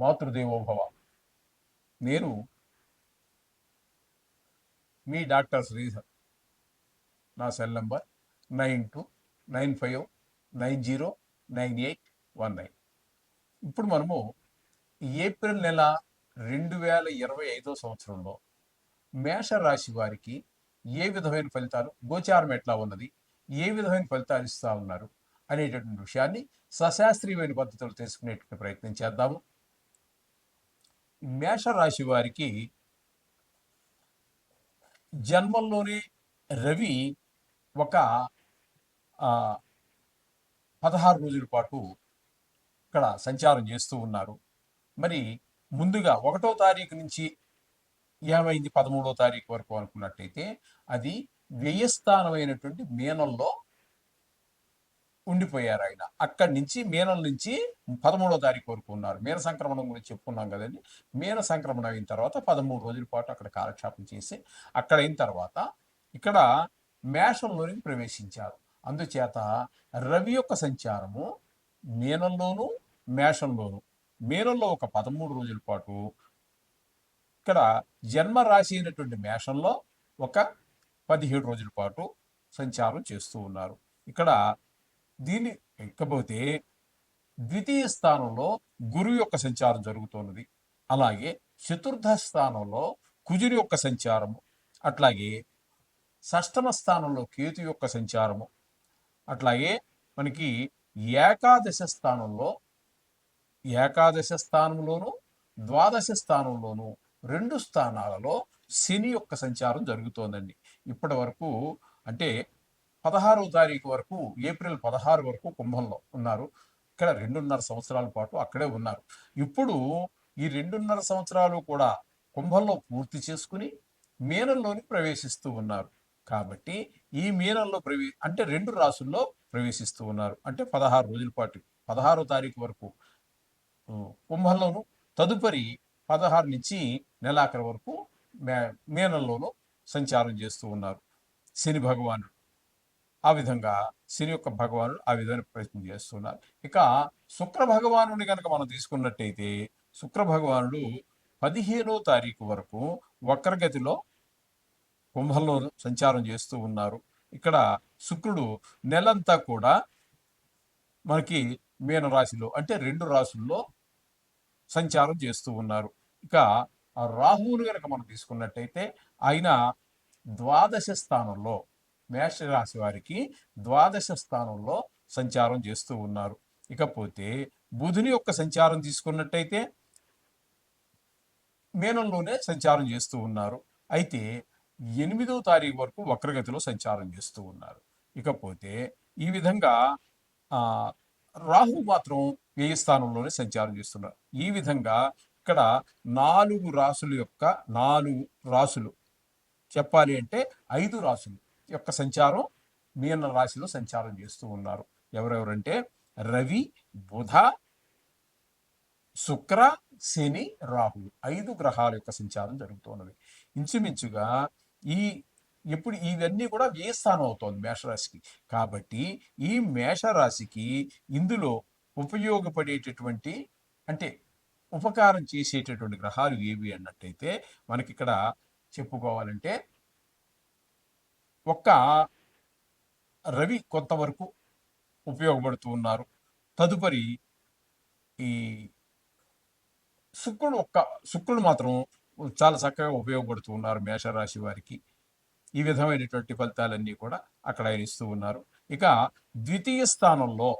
మాతృదేవోభవ నేను మీ డాక్టర్ శ్రీధర్. నా cell number nine two nine five nine zero nine eight one nine. ఇప్పుడు మనము April నెల రెండు వేల ఇరవై ఐదో సంవత్సరంలో మేషరాశి వారికి ఏ విధమైన ఫలితాలు గోచారం ఎట్లా ఉన్నది ఏ విధమైన ఫలితాలు ఇస్తా ఉన్నారు అనేటటువంటి విషయాన్ని సశాస్త్రీయమైన పద్ధతిలో తెలుసుకునేటువంటి ప్రయత్నం చేద్దాము. మేషరాశి వారికి జన్మంలోనే రవి ఒక ఆ, పదహారు రోజుల పాటు ఇక్కడ సంచారం చేస్తూ ఉన్నారు. మరి ముందుగా ఒకటో తారీఖు నుంచి ఏమైంది? పదమూడో తారీఖు వరకు అనుకున్నట్టయితే అది వ్యయస్థానమైనటువంటి మీనంలో ఉండిపోయారు ఆయన. అక్కడి నుంచి మీనం నుంచి పదమూడో తారీఖు వరకు ఉన్నారు. మీన సంక్రమణం గురించి చెప్పుకున్నాం కదండి. మీన సంక్రమణం అయిన తర్వాత పదమూడు రోజుల పాటు అక్కడ కాలక్షేపం చేసి అక్కడ అయిన తర్వాత ఇక్కడ మేషంలోనికి ప్రవేశించారు. అందుచేత రవి యొక్క సంచారము మీనంలోను మేషంలోను. మీనంలో ఒక పదమూడు రోజుల పాటు ఇక్కడ జన్మ రాశి అయినటువంటి మేషంలో ఒక పదిహేడు రోజుల పాటు సంచారం చేస్తూ ఉన్నారు. ఇక్కడ దీన్ని ఎక్కబోతే ద్వితీయ స్థానంలో గురువు యొక్క సంచారం జరుగుతున్నది అలాగే చతుర్థ స్థానంలో కుజుని యొక్క సంచారము అట్లాగే షష్టమ స్థానంలో కేతు యొక్క సంచారము అట్లాగే మనకి ఏకాదశ స్థానంలో ఏకాదశ స్థానంలోను ద్వాదశ స్థానంలోను రెండు స్థానాలలో శని యొక్క సంచారం జరుగుతోందండి. ఇప్పటి వరకు అంటే పదహారవ తారీఖు వరకు ఏప్రిల్ పదహారు వరకు కుంభంలో ఉన్నారు. ఇక్కడ రెండున్నర సంవత్సరాల పాటు అక్కడే ఉన్నారు. ఇప్పుడు ఈ రెండున్నర సంవత్సరాలు కూడా కుంభంలో పూర్తి చేసుకుని మీనంలోని ప్రవేశిస్తూ ఉన్నారు. కాబట్టి ఈ మీనంలో ప్రవే అంటే రెండు రాసుల్లో ప్రవేశిస్తూ ఉన్నారు. అంటే పదహారు రోజుల పాటు పదహారో తారీఖు వరకు. కుంభంలోను తదుపరి పదహారు నుంచి నెలాఖరు వరకు మే మీనంలోను సంచారం చేస్తూ ఉన్నారు. శని భగవానుడు. ఆ విధంగా శని యొక్క భగవానుడు ఆ విధమైన ప్రయత్నం చేస్తున్నారు. ఇక శుక్ర భగవానుని కనుక మనం తీసుకున్నట్టయితే శుక్ర భగవానుడు పదిహేనో తారీఖు వరకు వక్రగతిలో కుంభంలో సంచారం చేస్తూ ఉన్నారు. ఇక్కడ శుక్రుడు నెలంతా కూడా మనకి మీన రాశిలో అంటే రెండు రాశుల్లో సంచారం చేస్తూ ఉన్నారు. ఇక ఆ రాహువుని కనుక మనం తీసుకున్నట్టయితే ఆయన ద్వాదశ స్థానంలో మేషరాశి వారికి ద్వాదశ స్థానంలో సంచారం చేస్తూ ఉన్నారు. ఇకపోతే బుధుని యొక్క సంచారం తీసుకున్నట్టయితే మీనంలోనే సంచారం చేస్తూ ఉన్నారు. అయితే ఎనిమిదో తారీఖు వరకు వక్రగతిలో సంచారం చేస్తూ ఉన్నారు. ఇకపోతే ఈ విధంగా రాహు మాత్రం వ్యయ స్థానంలోనే సంచారం చేస్తున్నారు. ఈ విధంగా ఇక్కడ నాలుగు రాసుల యొక్క నాలుగు రాసులు చెప్పాలి అంటే ఐదు రాసులు యొక్క సంచారం మీన రాశిలో సంచారం చేస్తూ ఉన్నారు. ఎవరెవరంటే రవి బుధ శుక్ర శని రాహు ఐదు గ్రహాల యొక్క సంచారం జరుగుతున్నది ఇంచుమించుగా ఈ ఇప్పుడు ఇవన్నీ కూడా వ్యయ స్థానం అవుతోంది మేషరాశికి? కాబట్టి ఈ మేషరాశికి ఇందులో ఉపయోగపడేటటువంటి అంటే ఉపకారం చేసేటటువంటి గ్రహాలు ఏవి అన్నట్టయితే మనకి ఇక్కడ చెప్పుకోవాలంటే ఒక్క రవి కొంతవరకు ఉపయోగపడుతూ ఉన్నారు. తదుపరి ఈ శుక్రుడు ఒక్క శుక్రుడు మాత్రం చాలా చక్కగా ఉపయోగపడుతూ ఉన్నారు మేషరాశి వారికి. ఈ విధమైనటువంటి ఫలితాలన్నీ కూడా అక్కడ ఆయన ఇస్తూ ఉన్నారు. ఇక ద్వితీయ స్థానంలో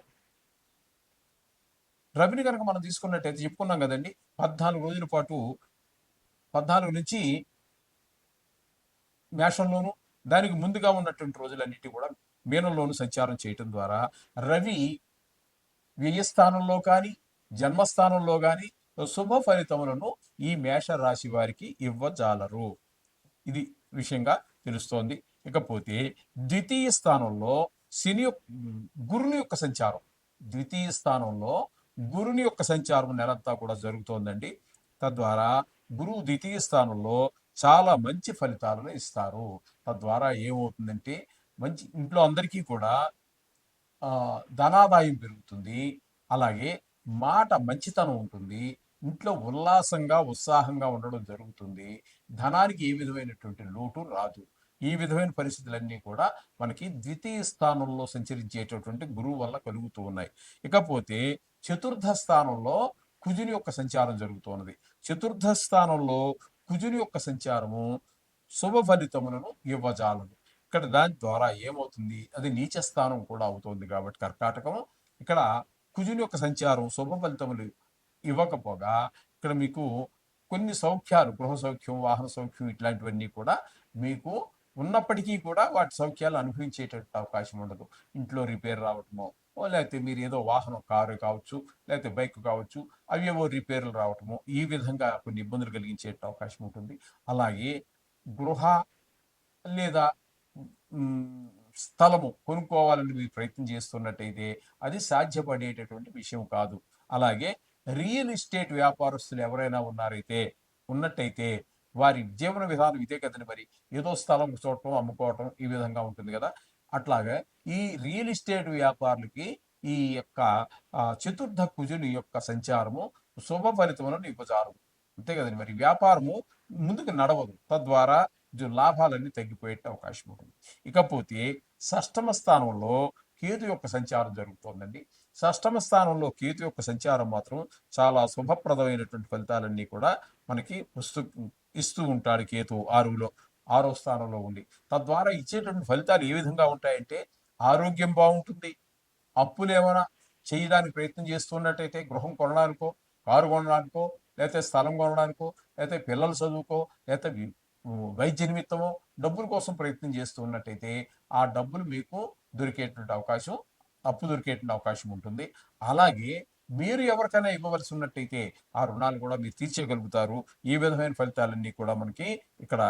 రవిని కనుక మనం తీసుకున్నట్టయితే చెప్పుకున్నాం కదండి పద్నాలుగు రోజుల పాటు పద్నాలుగు నుంచి మేషంలోనూ దానికి ముందుగా ఉన్నటువంటి రోజులన్నిటి కూడా మీనంలోను సంచారం చేయటం ద్వారా రవి వ్యయస్థానంలో కానీ జన్మస్థానంలో కానీ శుభ ఫలితములను ఈ మేష రాశి వారికి ఇవ్వజాలరు. ఇది విషయంగా తెలుస్తోంది. ఇకపోతే ద్వితీయ స్థానంలో శని గురుని యొక్క సంచారం. ద్వితీయ స్థానంలో గురుని యొక్క సంచారం నెలంతా కూడా జరుగుతోందండి. తద్వారా గురువు ద్వితీయ స్థానంలో చాలా మంచి ఫలితాలను ఇస్తారు. తద్వారా ఏమవుతుందంటే మంచి ఇంట్లో అందరికీ కూడా ధనాదాయం పెరుగుతుంది. అలాగే మాట మంచితనం ఉంటుంది. ఇంట్లో ఉల్లాసంగా ఉత్సాహంగా ఉండడం జరుగుతుంది. ధనానికి ఏ విధమైనటువంటి లోటు రాదు. ఈ విధమైన పరిస్థితులన్నీ కూడా మనకి ద్వితీయ స్థానంలో సంచరించేటటువంటి గురువు వల్ల కలుగుతూ ఉన్నాయి. ఇకపోతే చతుర్థ స్థానంలో కుజుని యొక్క సంచారం జరుగుతున్నది చతుర్థ స్థానంలో కుజుని యొక్క సంచారము శుభ ఫలితములను ఇవ్వజాలదు. ఇక్కడ దాని ద్వారా ఏమవుతుంది? అది నీచ స్థానం కూడా అవుతుంది కాబట్టి కర్కాటకము. ఇక్కడ కుజుని యొక్క సంచారం శుభ ఫలితములు ఇవ్వకపోగా ఇక్కడ మీకు కొన్ని సౌఖ్యాలు గృహ సౌఖ్యం వాహన సౌఖ్యం ఇట్లాంటివన్నీ కూడా మీకు ఉన్నప్పటికీ కూడా వాటి సౌఖ్యాలు అనుభవించేటట్టు అవకాశం ఉండదు. ఇంట్లో రిపేర్ రావటమో లేకపోతే మీరు ఏదో వాహనం కారు కావచ్చు లేకపోతే బైక్ కావచ్చు అవేవో రిపేర్లు రావటము ఈ విధంగా కొన్ని ఇబ్బందులు కలిగించే అవకాశం ఉంటుంది. అలాగే గృహ లేదా స్థలము కొనుక్కోవాలని మీరు ప్రయత్నం చేస్తున్నట్టయితే అది సాధ్యపడేటటువంటి విషయం కాదు. అలాగే రియల్ ఎస్టేట్ వ్యాపారస్తులు ఎవరైనా ఉన్నారైతే ఉన్నట్టయితే వారి జీవన విధానం ఇదే కదండి మరి. ఏదో స్థలం చూడటం అమ్ముకోవటం ఈ విధంగా ఉంటుంది కదా. అట్లాగే ఈ రియల్ ఎస్టేట్ వ్యాపారులకి ఈ యొక్క చతుర్థ కుజుని యొక్క సంచారము శుభ ఫలితములను ఇవ్వజారు అంతే కదండి మరి. వ్యాపారము ముందుకు నడవదు. తద్వారా లాభాలన్నీ తగ్గిపోయే అవకాశం ఉంటుంది. ఇకపోతే షష్టమ స్థానంలో కేతు యొక్క సంచారం జరుగుతోందండి. షష్టమ స్థానంలో కేతు యొక్క సంచారం మాత్రం చాలా శుభప్రదమైనటువంటి ఫలితాలన్నీ కూడా మనకి ఇస్తూ ఉంటాడు కేతు ఆరులో. ఆరో స్థానంలో ఉండి తద్వారా ఇచ్చేటువంటి ఫలితాలు ఏ విధంగా ఉంటాయంటే ఆరోగ్యం బాగుంటుంది. అప్పులు ఏమైనా చేయడానికి ప్రయత్నం చేస్తున్నట్టయితే గృహం కొనడానికో కారు కొనడానికో లేకపోతే స్థలం కొనడానికో లేకపోతే పిల్లలు చదువుకో లేకపోతే వైద్య నిమిత్తమో డబ్బుల కోసం ప్రయత్నం చేస్తున్నట్టయితే ఆ డబ్బులు మీకు దొరికేటువంటి అవకాశం అప్పు దొరికేటువంటి అవకాశం ఉంటుంది. అలాగే మీరు ఎవరికైనా ఇవ్వవలసి ఉన్నట్టయితే ఆ రుణాలు కూడా మీరు తీర్చగలుగుతారు. ఈ విధమైన ఫలితాలన్నీ కూడా మనకి ఇక్కడ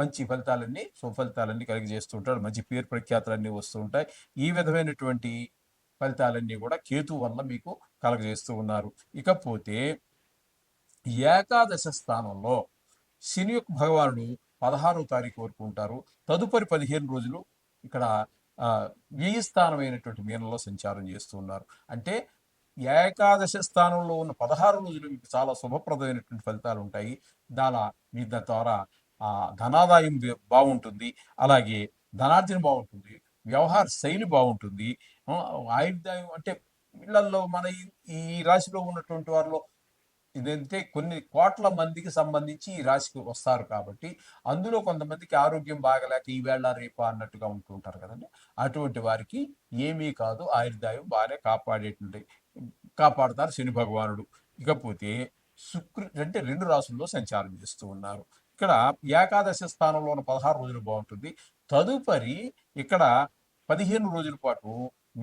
మంచి ఫలితాలన్నీ సుఫలితాలన్నీ కలిగజేస్తుంటాడు మంచి పేరు ప్రఖ్యాతులన్నీ వస్తూ ఉంటాయి. ఈ విధమైనటువంటి ఫలితాలన్నీ కూడా కేతు వల్ల మీకు కలగజేస్తూ ఉన్నారు. ఇకపోతే ఏకాదశ స్థానంలో శని యొక్క భగవానుడు పదహారవ తారీఖు వరకు ఉంటారు. తదుపరి పదిహేను రోజులు ఇక్కడ వ్యయ స్థానమైనటువంటి మీనంలో సంచారం చేస్తూ ఉన్నారు. అంటే ఏకాదశ స్థానంలో ఉన్న పదహారు రోజులు మీకు చాలా శుభప్రదమైనటువంటి ఫలితాలు ఉంటాయి. దాని మీ ద్వారా ధనాదాయం బాగుంటుంది అలాగే ధనార్జన బాగుంటుంది వ్యవహార శైలి బాగుంటుంది ఆయుర్దాయం అంటే ఇళ్ళలో మన ఈ- రాశిలో ఉన్నటువంటి వారిలో ఇదంటే కొన్ని కోట్ల మందికి సంబంధించి ఈ రాశికి వస్తారు కాబట్టి అందులో కొంతమందికి ఆరోగ్యం బాగలేక ఈ వేళ రేపా అన్నట్టుగా ఉంటుంటారు కదండి. అటువంటి వారికి ఏమీ కాదు. ఆయుర్దాయం బాగానే కాపాడేటువంటి కాపాడుతారు శని భగవానుడు. ఇకపోతే శుక్రు అంటే రెండు రాసుల్లో సంచారం చేస్తూ ఉన్నారు. ఇక్కడ ఏకాదశ స్థానంలో ఉన్న పదహారు రోజులు బాగుంటుంది. తదుపరి ఇక్కడ పదిహేను రోజుల పాటు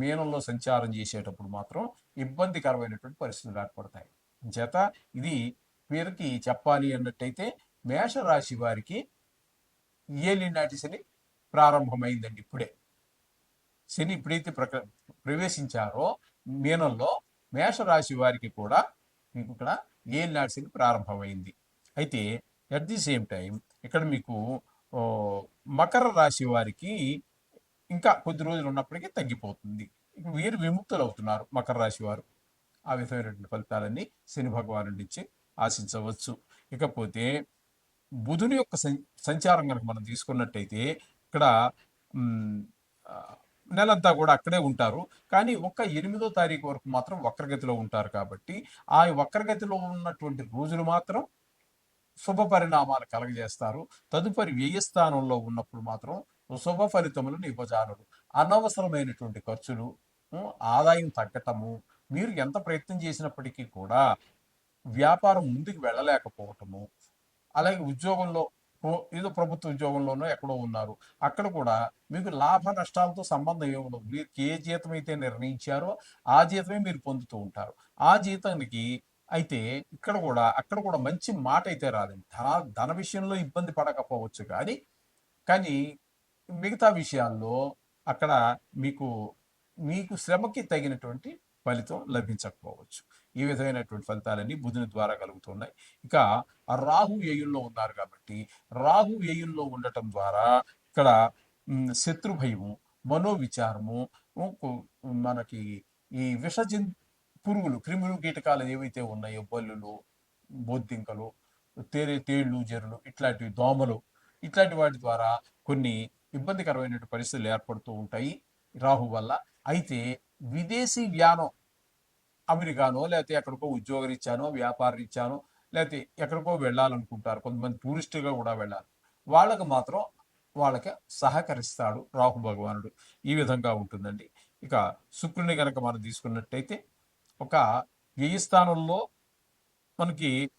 మీనంలో సంచారం చేసేటప్పుడు మాత్రం ఇబ్బందికరమైనటువంటి పరిస్థితులు ఏర్పడతాయి. చేత ఇది వీరికి చెప్పాలి అన్నట్టయితే మేషరాశి వారికి ఏలినాటి శని ప్రారంభమైందండి ఇప్పుడే. శని ఎప్పుడైతే ప్రక ప్రవేశించారో మీనంలో మేషరాశి వారికి కూడా మీకు ఇక్కడ ఏలినాటి శని ప్రారంభమైంది. అయితే అట్ ది సేమ్ టైం ఇక్కడ మీకు మకర రాశి వారికి ఇంకా కొద్ది రోజులు ఉన్నప్పటికీ తగ్గిపోతుంది. వీరు విముక్తులు అవుతున్నారు మకర రాశి వారు. ఆ విధమైనటువంటి ఫలితాలన్నీ శని భగవాను నుంచి ఆశించవచ్చు. ఇకపోతే బుధుని యొక్క సంచారం కనుక మనం తీసుకున్నట్టయితే ఇక్కడ నెలంతా కూడా అక్కడే ఉంటారు. కానీ ఒక్క ఎనిమిదో తారీఖు వరకు మాత్రం వక్రగతిలో ఉంటారు కాబట్టి ఆ వక్రగతిలో ఉన్నటువంటి రోజులు మాత్రం శుభ పరిణామాలు కలగజేస్తారు. తదుపరి వ్యయస్థానంలో ఉన్నప్పుడు మాత్రం శుభ ఫలితములను ఇవ్వజాలరు అనవసరమైనటువంటి ఖర్చులు ఆదాయం తగ్గటము మీరు ఎంత ప్రయత్నం చేసినప్పటికీ కూడా వ్యాపారం ముందుకు వెళ్ళలేకపోవటము అలాగే ఉద్యోగంలో ఏదో ప్రభుత్వ ఉద్యోగంలోనో ఎక్కడో ఉన్నారు. అక్కడ కూడా మీకు లాభ నష్టాలతో సంబంధం ఏముండదు మీరు ఏ జీతం అయితే నిర్ణయించారో ఆ జీతమే మీరు పొందుతూ ఉంటారు. ఆ జీతానికి అయితే ఇక్కడ కూడా అక్కడ కూడా మంచి మాట అయితే రాదండి ధన ధన విషయంలో ఇబ్బంది పడకపోవచ్చు కానీ కానీ మిగతా విషయాల్లో అక్కడ మీకు మీకు శ్రమకి తగినటువంటి ఫలితం లభించకపోవచ్చు. ఈ విధమైనటువంటి ఫలితాలన్నీ బుధుని ద్వారా కలుగుతున్నాయి. ఇక రాహు వ్యయుల్లో ఉన్నారు కాబట్టి రాహు వ్యయుల్లో ఉండటం ద్వారా ఇక్కడ శత్రుభయము మనోవిచారము మనకి ఈ విషజంత పురుగులు క్రిములు కీటకాలు ఏవైతే ఉన్నాయో బల్లులు బొద్దింకలు తేరే తేళ్ళు జరులు ఇట్లాంటివి దోమలు ఇట్లాంటి వాటి ద్వారా కొన్ని ఇబ్బందికరమైనటువంటి పరిస్థితులు ఏర్పడుతూ ఉంటాయి రాహు వల్ల. అయితే విదేశీ వ్యానం అమెరికానో లేకపోతే ఎక్కడికో ఉద్యోగరీత్యానో వ్యాపార రీత్యానో లేకపోతే ఎక్కడికో వెళ్ళాలనుకుంటారు. కొంతమంది టూరిస్టుగా కూడా వెళ్ళాలి. వాళ్ళకి మాత్రం వాళ్ళకి సహకరిస్తాడు రాహు భగవానుడు. ఈ విధంగా ఉంటుందండి. ఇక శుక్రుని కనుక మనం తీసుకున్నట్టయితే ఒక వ్యయ స్థానంలో మనకి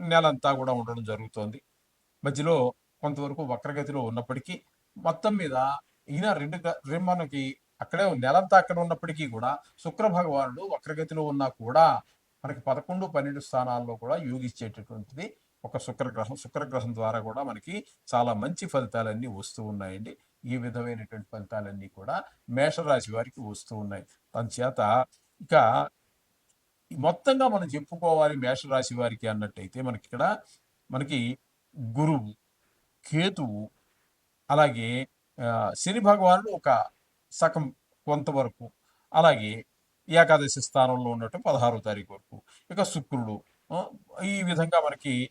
నెలంతా కూడా ఉండడం జరుగుతోంది. మధ్యలో కొంతవరకు వక్రగతిలో ఉన్నప్పటికీ మొత్తం మీద ఈయన రెండు గ- మనకి అక్కడే నెలంతా అక్కడ ఉన్నప్పటికీ కూడా శుక్ర భగవానుడు వక్రగతిలో ఉన్నా కూడా మనకి పదకొండు పన్నెండు స్థానాల్లో కూడా యోగిచ్చేటటువంటిది ఒక శుక్రగ్రహం. శుక్రగ్రహం ద్వారా కూడా మనకి చాలా మంచి ఫలితాలన్నీ వస్తూ ఉన్నాయండి. ఈ విధమైనటువంటి ఫలితాలన్నీ కూడా మేషరాశి వారికి వస్తూ ఉన్నాయి. చేత ఇక మొత్తంగా మనం చెప్పుకోవాలి మేషరాశి వారికి అన్నట్టయితే మనకి ఇక్కడ మనకి గురువు కేతువు అలాగే శని భగవానుడు ఒక సగం కొంతవరకు అలాగే ఏకాదశి స్థానంలో ఉన్నట్టు పదహారో తారీఖు వరకు. ఇక శుక్రుడు ఈ విధంగా మనకి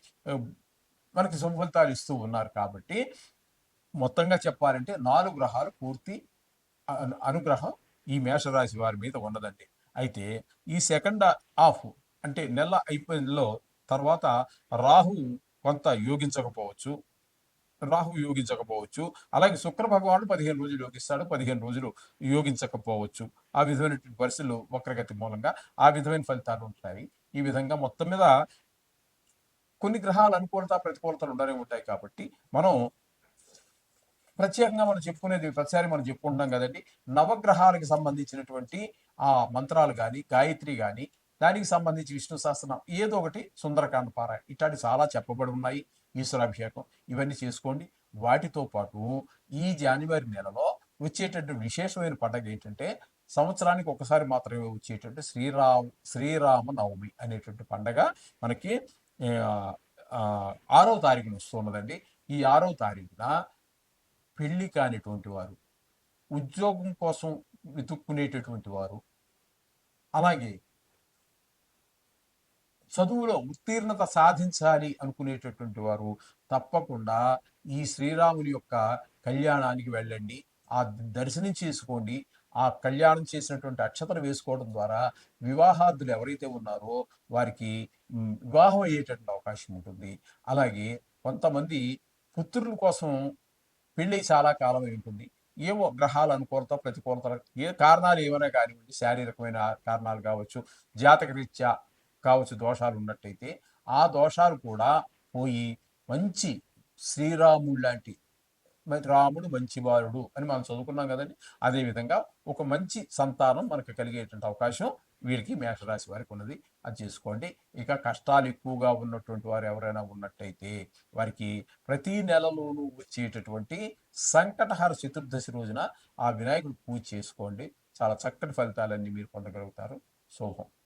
మనకి సంఫలితాలు ఇస్తూ ఉన్నారు కాబట్టి మొత్తంగా చెప్పాలంటే నాలుగు గ్రహాలు పూర్తి అను- అనుగ్రహం ఈ మేషరాశి వారి మీద ఉన్నదండి. అయితే ఈ సెకండ్ హాఫ్ అంటే నెల అయిపోయినలో తర్వాత రాహు కొంత యోగించకపోవచ్చు. రాహు యోగించకపోవచ్చు. అలాగే శుక్ర భగవానుడు పదిహేను రోజులు యోగిస్తాడు పదిహేను రోజులు యోగించకపోవచ్చు. ఆ విధమైనటువంటి పరిస్థితులు వక్రగతి మూలంగా ఆ విధమైన ఫలితాలు ఉంటాయి. ఈ విధంగా మొత్తం మీద కొన్ని గ్రహాలు అనుకూలత ప్రతికూలతలు ఉండనే ఉంటాయి కాబట్టి మనం ప్రత్యేకంగా మనం చెప్పుకునేది ప్రతిసారి మనం చెప్పుకుంటున్నాం కదండి. నవగ్రహాలకు సంబంధించినటువంటి ఆ మంత్రాలు కానీ గాయత్రి కానీ దానికి సంబంధించి విష్ణు సహస్రనామం ఏదో ఒకటి సుందరకాండ పారాయణ ఇట్లాంటి చాలా చెప్పబడి ఉన్నాయి. ఈశ్వరాభిషేకం ఇవన్నీ చేసుకోండి. వాటితో పాటు ఈ జనవరి నెలలో వచ్చేటటువంటి విశేషమైన పండుగ ఏంటంటే సంవత్సరానికి ఒకసారి మాత్రమే వచ్చేటటువంటి శ్రీరామ శ్రీరామ నవమి అనేటువంటి పండగ మనకి ఆరవ తారీఖున వస్తున్నదండి ఈ ఆరవ తారీఖున పెళ్ళి కానిటువంటి వారు ఉద్యోగం కోసం వెతుక్కునేటటువంటి వారు అలాగే చదువులో ఉత్తీర్ణత సాధించాలి అనుకునేటటువంటి వారు తప్పకుండా ఈ శ్రీరాముని యొక్క కళ్యాణానికి వెళ్ళండి ఆ దర్శనం చేసుకోండి ఆ కళ్యాణం చేసినటువంటి అక్షతలు వేసుకోవడం ద్వారా వివాహార్థులు ఎవరైతే ఉన్నారో వారికి వివాహం అయ్యేటటువంటి అవకాశం ఉంటుంది. అలాగే కొంతమంది పుత్రుల కోసం పెళ్ళి చాలా కాలం అయి ఉంటుంది. ఏవో గ్రహాల అనుకూలత ప్రతికూలత ఏ కారణాలు ఏమైనా కానివ్వండి శారీరకమైన కారణాలు కావచ్చు జాతక రీత్యా కావచ్చు దోషాలు ఉన్నట్టయితే ఆ దోషాలు కూడా పోయి మంచి శ్రీరాముడు లాంటి రాముడు రాముడు మంచివారుడు అని మనం చదువుకున్నాం కదండి. అదేవిధంగా ఒక మంచి సంతానం మనకు కలిగేటువంటి అవకాశం వీరికి మేషరాశి వారికి ఉన్నది. అది చేసుకోండి. ఇక కష్టాలు ఎక్కువగా ఉన్నటువంటి వారు ఎవరైనా ఉన్నట్టయితే వారికి ప్రతి నెలలోనూ వచ్చేటటువంటి సంకటహర చతుర్దశి రోజున ఆ వినాయకుడు పూజ చేసుకోండి. చాలా చక్కటి ఫలితాలన్నీ మీరు పొందగలుగుతారు. శుభం